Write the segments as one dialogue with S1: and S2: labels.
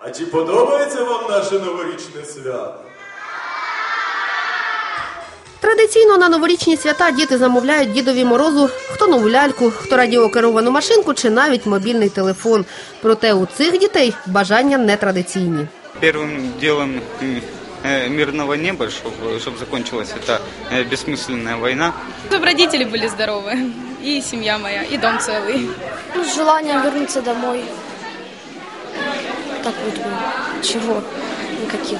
S1: А чи подобається вам наше новорічне свято?
S2: Традиційно на новорічні свята діти замовляють дідові морозу хто нову ляльку, хто радіокеровану машинку чи навіть мобільний телефон. Проте у цих дітей бажання нетрадиційні.
S3: Первым делом м, э, мирного неба, чтобы, чтобы закончилась эта э, бессмысленная война.
S4: Чтобы родители были здоровы, и семья моя, и дом целый.
S5: Ну, с желанием Так вот, чего? Никаких.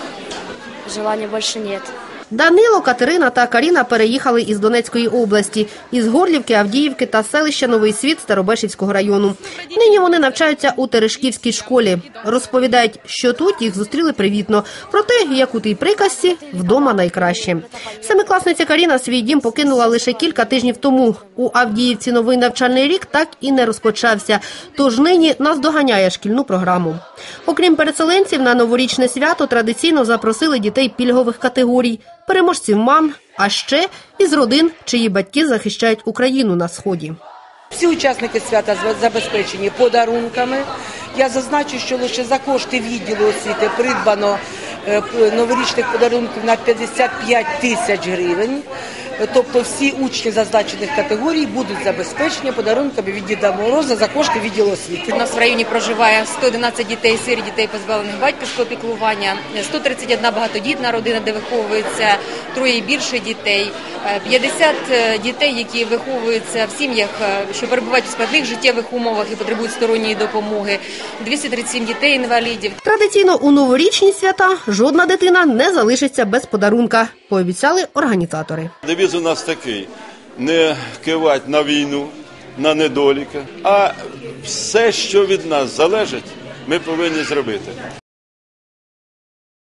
S5: Желаний больше нет.
S2: Данило, Катерина та Каріна переїхали із Донецької області, із Горлівки, Авдіївки та селища Новий Світ Старобешівського району. Нині вони навчаються у Терешківській школі. Розповідають, що тут їх зустріли привітно. Проте, як у тій приказці, вдома найкраще. Семикласниця Каріна свій дім покинула лише кілька тижнів тому. У Авдіївці новий навчальний рік так і не розпочався. Тож нині наздоганяє шкільну програму. Окрім переселенців, на новорічне свято традиційно запросили дітей пільгових категорій, переможців мам, а ще із родин, чиї батьки захищають Україну на сході.
S6: Всі учасники свята забезпечені подарунками. Я зазначу, що лише за кошти відділу освіти придбано е, новорічних подарунків на 55 тисяч гривень. Е, Тобто всі учні зазначених категорій будуть забезпечені подарунками від Діда Мороза за кошти відділу освіти.
S7: У нас в районі проживає 111 дітей, сирі дітей позбавлених батьківського піклування, 131 багатодітна родина, де виховується троє і більше дітей, е, 50 дітей, які виховуються в сім'ях, е, що перебувають у складних життєвих умовах і потребують сторонньої допомоги, 237 дітей інвалідів.
S2: Традиційно у новорічні свята жодна дитина не залишиться без подарунка, пообіцяли організатори.
S8: Девіз у нас такий: не кивать на війну, на недоліки, а все, що від нас залежить, ми повинні зробити.